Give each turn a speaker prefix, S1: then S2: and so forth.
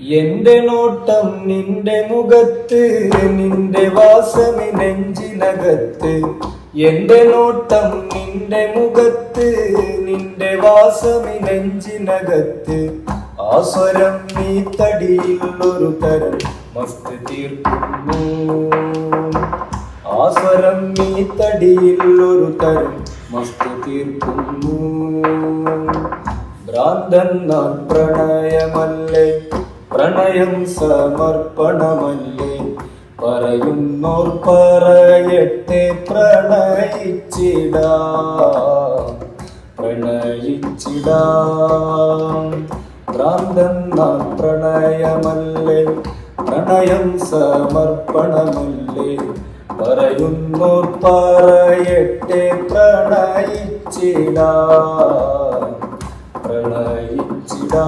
S1: എന്റെ നോട്ടം നിന്റെ മുഖത്ത് നിന്റെ വാസമി നെഞ്ചിനകത്ത്. എന്റെ നോട്ടം നിന്റെ മുഖത്ത് നിന്റെ വാസമി നെഞ്ചിനകത്ത്. ആ സ്വരം നീ തടിയിൽ ഒരു തരം മസ്ത് തീർക്കുന്നു. ആ സ്വരം നീ തടിയിൽ ഒരു തരം മസ്ത് തീർക്കുന്നു. ഭ്രാന്തൻ നാൻ പ്രണയമല്ലേ? പ്രണയം സമർപ്പണമല്ലേ? പറയുന്നോർ പറയട്ടെ പ്രണയിച്ചിടാ. പ്രണയിച്ചിടാ. ഭ്രാന്തൻ നാൻ പ്രണയമല്ലേ? പ്രണയം സമർപ്പണമല്ലേ? പറയുന്നോർ പറയട്ടെ പ്രണയിച്ചിടാ. പ്രണയിച്ചിടാ.